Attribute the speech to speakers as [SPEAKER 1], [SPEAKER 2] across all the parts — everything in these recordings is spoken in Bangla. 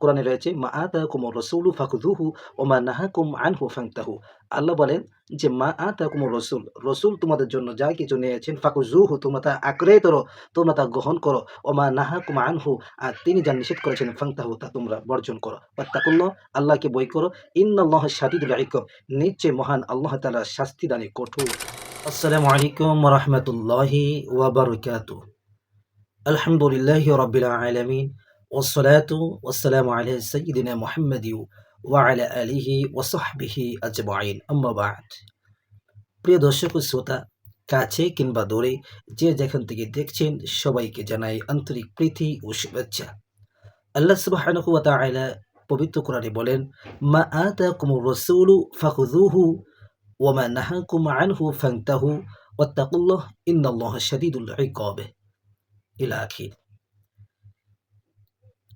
[SPEAKER 1] কোরআনে রয়েছে, মা আতা কুমর রসুলু ফাকুদুহু ও মা নাহা নাহাকুম আনহু ফাংতাহু। আল্লাহ বলেন যে, মা আতা কুমর রসুল রসুল তোমাদের জন্য যা কিছু নিয়েছেন ফাকুজুহু তোমরা তা আঁকড়ে ধরো তোমরা তা গ্রহণ করো। ও মা নাহা নাহাকুম আনহু, আর তিনি যা নিষেধ করেছেন, ফাংতাহু, তা তোমরা বর্জন করো। তাকুল্লাহ আল্লাহকে বই করো, ইন্নাল্লাহ শাদিদুল ইকব নিশ্চয় মহান আল্লাহ তাআলা শাস্তি দানে কঠোর। আসসালামু আলাইকুম রহমতুল্লাহি ওয়াবারকাতু আলহামদুলিল্লাহ রবিল আলমিন। والصلاة والسلام على سيدنا محمد وعلى آله وصحبه أجمعين أما بعد প্রিয় দর্শক ও শ্রোতা কাছে কিংবা দূরে যে যেখান থেকে দেখছেন সবাইকে জানাই আন্তরিক প্রীতি ও শুভেচ্ছা আল্লাহ সুবহানাহু ওয়া তাআলা পবিত্র কোরআনে বলেন মা আতাকুমুর রাসূলু ফাখুযুহু ওয়া মা নাহাকুম আনহু ফান্তাহু ওয়াত্তাকুল্লাহ ইন্নাল্লাহা শাদীদুল ইকাব ইলা আখির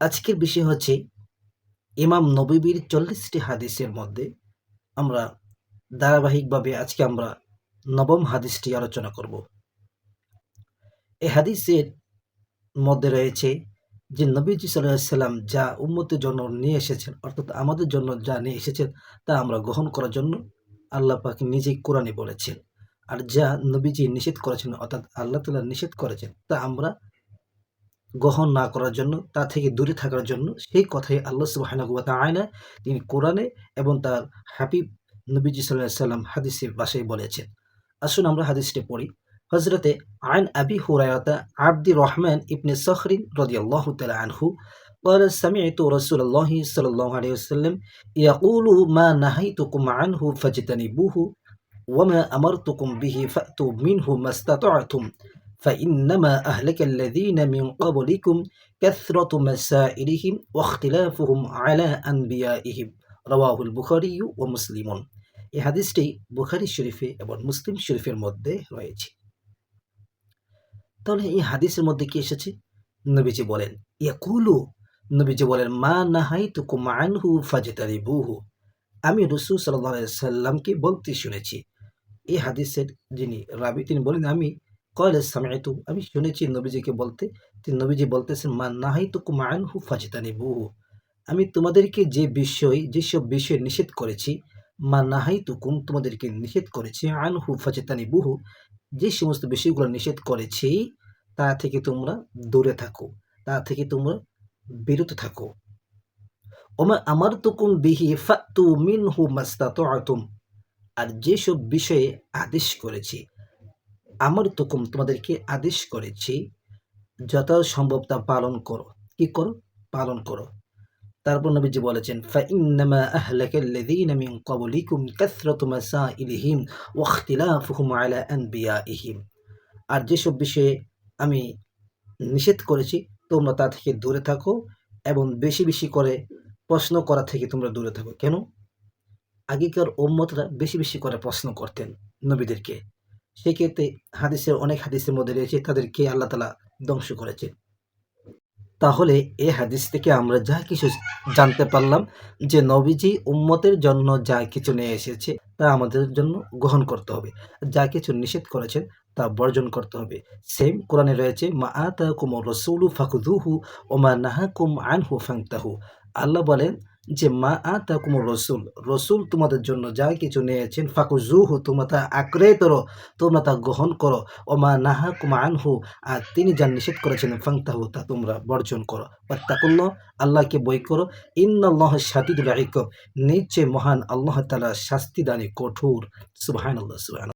[SPEAKER 1] আজকের বিষয় হচ্ছে ইমাম নবীর চল্লিশটি হাদিসের মধ্যে আমরা ধারাবাহিকভাবে আজকে আমরা নবম হাদিসটি আলোচনা করব। এই হাদিসের মধ্যে রয়েছে যে নবীজি সাল্লাম যা উন্মতের জন্য নিয়ে এসেছেন, অর্থাৎ আমাদের জন্য যা নিয়ে এসেছেন, তা আমরা গ্রহণ করার জন্য আল্লাহ পাক নিজেই কোরআনে বলেছেন। আর যা নবীজি নিষেধ করেছেন, অর্থাৎ আল্লাহ তালা নিষেধ করেছেন, তা আমরা গ্রহণ না করার জন্য তা থেকে দূরে থাকার জন্য সেই কথাই আল্লাহ সুবাহানুয়া তাআলা তিনি কোরআনে এবং তার হাবিব নবীজি সাল্লাহ সাল্লাম হাদিসের বাসায় বলেছেন আসুন আমরা হাদিসটি পড়ি হজরতে আইন আবি হুরায়তা আব্দি রহমান ইবনে সখরিন রদিয়াল্লাহু তাআলা আনহু قال سمعت رسول الله صلى الله عليه وسلم يقول ما نهيتكم عنه فاجتنبوه وما أمرتكم به فأتوا منه ما استطعتم فإنما أهلك الذين من قبلكم كثرة مسائلهم واختلافهم على أنبيائهم رواه البخاري ومسلم এই হাদিসটি বুখারি শরীফে এবং মুসলিম শরীফের মধ্যে রয়েছে তাহলে এই হাদিসের মধ্যে কি এসেছে নবীজি বলেন ইয়াকুলু নবীজি বলেন মা নাহাই তুকু মানহু ফাজেতারি বুহু আমি রসুল সাল্লাহ সাল্লামকে বলতে শুনেছি এই হাদিসের যিনি রাবি তিনি বলেন আমি কয়লে সামিতু আমি শুনেছি নবীজিকে বলতে। তিনি নবীজি বলতেছেন, মা নাহাই তুকু মানহু ফাজেতানি বুহু আমি তোমাদেরকে যে বিষয়, যেসব বিষয় নিষেধ করেছি, মা নাহাই তুকুম তোমাদেরকে নিষেধ করেছি আন হু ফাজেতানি বুহু যে সমস্ত বিষয়গুলো নিষেধ করেছি, তা থেকে তোমরা দূরে থাকো, তা থেকে তোমরা বিরত থাকো। ওমা আমার তুকুম বিহি ফাতু মিনহু মাস্তাতুম আর যেসব বিষয়ে আদেশ করেছি আমার তুকুম তোমাদেরকে আদেশ করেছি, যত সম্ভব তা পালন করো। কি করো? পালন করো। তারপর নবীজি বলেছেন, ফাইন্নামা আহলাকাল্লাযীনা মিন ক্বাবলিকুম কাসরাতু মাসাইলিহিম ওয়া ইখতিলাফুহুম আলা আনবিয়াইহিম। আর যেসব বিষয়ে আমি নিষেধ করেছি, তোমরা তা থেকে দূরে থাকো এবং বেশি বেশি করে প্রশ্ন করা থেকে তোমরা দূরে থাকো। কেন? আগেকার ওম্মতরা বেশি বেশি করে প্রশ্ন করতেন নবীদেরকে। সেক্ষেত্রে হাদিসের অনেক হাদিসের মধ্যে রয়েছে, তাদেরকে আল্লাহ তালা ধ্বংস করেছে। তাহলে এ হাদিস থেকে আমরা যা কিছু জানতে পারলাম যে নবীজি উম্মতের জন্য যা কিছু নিয়ে এসেছে তা আমাদের জন্য গ্রহণ করতে হবে। যা কিছু নিষেধ করেছেন তা বর্জন করতে হবে। সেম কোরআনে রয়েছে, মা আতা কুমর রসুলু ফাকুদুহু ও মা নাহাকুম আনহু ফাংতাহু। আল্লাহ বলেন যে মা আ তা কুমুর রসুল রসুল তোমাদের জন্য যা কিছু নিয়েছেন ফাকু জুহু তোমরা তা আঁকড়ে ধরো, তোমরা তা গ্রহণ করো। ও মা নাহা কুমা আনহু, আর তিনি যা নিষেধ করেছেন, ফাংতাহু, তা তোমরা বর্জন করো। অত্যাকুল্ল আল্লাহকে বই করো। ইন্নআল্লাহ সাদিদুল ইকব নিচে মহান আল্লাহ তালা শাস্তি দানে কঠোর। সুবাহান আল্লাহ সুবাহান